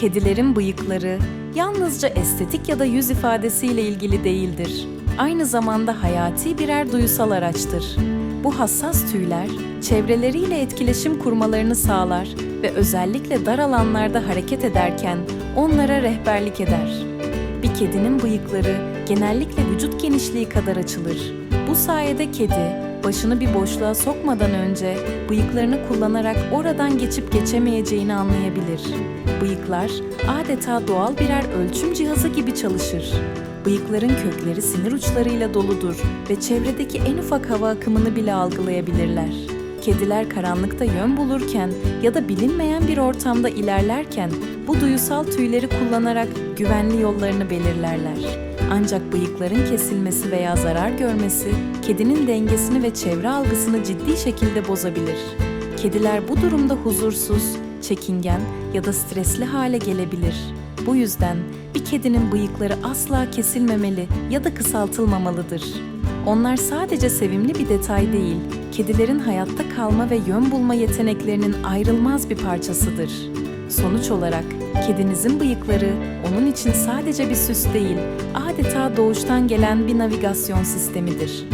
Kedilerin bıyıkları yalnızca estetik ya da yüz ifadesiyle ilgili değildir. Aynı zamanda hayati birer duyusal araçtır. Bu hassas tüyler çevreleriyle etkileşim kurmalarını sağlar ve özellikle dar alanlarda hareket ederken onlara rehberlik eder. Bir kedinin bıyıkları genellikle vücut genişliği kadar açılır. Bu sayede kedi başını bir boşluğa sokmadan önce bıyıklarını kullanarak oradan geçip geçemeyeceğini anlayabilir. Bıyıklar adeta doğal birer ölçüm cihazı gibi çalışır. Bıyıkların kökleri sinir uçlarıyla doludur ve çevredeki en ufak hava akımını bile algılayabilirler. Kediler karanlıkta yön bulurken ya da bilinmeyen bir ortamda ilerlerken bu duyusal tüyleri kullanarak güvenli yollarını belirlerler. Ancak bıyıkların kesilmesi veya zarar görmesi kedinin dengesini ve çevre algısını ciddi şekilde bozabilir. Kediler bu durumda huzursuz, çekingen ya da stresli hale gelebilir. Bu yüzden bir kedinin bıyıkları asla kesilmemeli ya da kısaltılmamalıdır. Onlar sadece sevimli bir detay değil, kedilerin hayatta kalma ve yön bulma yeteneklerinin ayrılmaz bir parçasıdır. Sonuç olarak kedinizin bıyıkları onun için sadece bir süs değil, adeta doğuştan gelen bir navigasyon sistemidir.